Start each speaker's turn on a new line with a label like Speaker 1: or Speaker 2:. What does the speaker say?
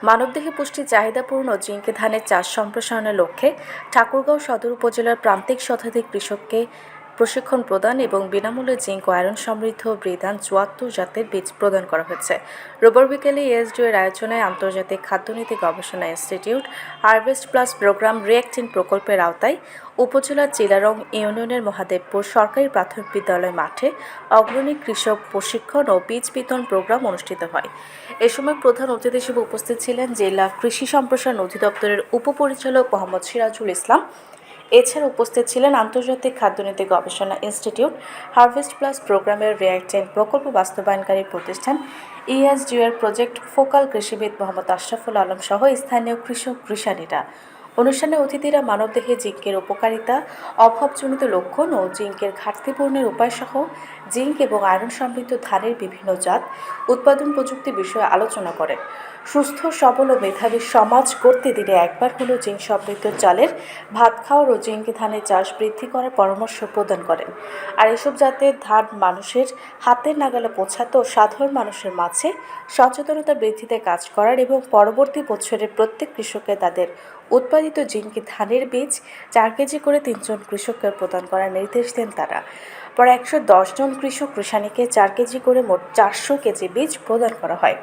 Speaker 1: মানবদেহে পুষ্টি চাহিদাপূর্ণ জিঙ্কে ধানের চাষ সম্প্রসারণের লক্ষ্যে ঠাকুরগাঁও সদর উপজেলার প্রান্তিক শতাধিক কৃষককে প্রশিক্ষণ প্রদান এবং বিনামূল্যে জিঙ্ক ও আয়রন সমৃদ্ধ বৃদান চুয়াত্তর জাতের বীজ প্রদান করা হয়েছে। রোববার বিকেলে এসডিও এর আয়োজনে আন্তর্জাতিক খাদ্যনীতি গবেষণা ইনস্টিটিউট, হারভেস্ট প্লাস প্রোগ্রাম রিয়াক্টিন প্রকল্পের আওতায় উপজেলার চিলারং ইউনিয়নের মহাদেবপুর সরকারি প্রাথমিক বিদ্যালয় মাঠে অগ্রণী কৃষক প্রশিক্ষণ ও বীজ বিতরণ প্রোগ্রাম অনুষ্ঠিত হয়। এ সময় প্রধান অতিথি হিসেবে উপস্থিত ছিলেন জেলা কৃষি সম্প্রসারণ অধিদপ্তরের উপপরিচালক মোহাম্মদ সিরাজুল ইসলাম এছাড়া উপস্থিত ছিলেন আন্তর্জাতিক খাদ্যনীতি গবেষণা ইনস্টিটিউট, হারভেস্ট প্লাস প্রোগ্রামের রিয়াক্টেন প্রকল্প বাস্তবায়নকারী প্রতিষ্ঠান ইএসডিওর প্রজেক্ট ফোকাল কৃষিবিদ মোহাম্মদ আশরাফুল আলম সহ স্থানীয় কৃষক কৃষানীরা অনুষ্ঠানে অতিথিরা মানবদেহে জিঙ্কের উপকারিতা, অভাবজনিত লক্ষণ ও জিঙ্কের ঘাটতি পূরণের উপায়সহ জিঙ্ক এবং আয়রন সমৃদ্ধ ধানের বিভিন্ন জাত উৎপাদন প্রযুক্তি বিষয়ে আলোচনা করেন। সুস্থ, সবল ও মেধাবী সমাজ করতে দিনে একবার হলো জিঙ্ক সমৃদ্ধ চালের ভাত খাওয়ার ও জিঙ্ক ধানের চাষ বৃদ্ধি করার পরামর্শ প্রদান করেন। আর এসব জাতের ধান মানুষের হাতের নাগালে পৌঁছাতে ও সাধারণ মানুষের মাঝে সচেতনতা বৃদ্ধিতে কাজ করার এবং পরবর্তী বছরের প্রত্যেক কৃষককে তাদের উৎপাদিত জিঙ্কি ধানের বীজ চার কেজি করে তিনজন কৃষককে প্রদান করার নির্দেশ দেন তারা। পরে একশো জন কৃষক কৃষানিকে চার কেজি করে মোট চারশো কেজি বীজ প্রদান করা হয়।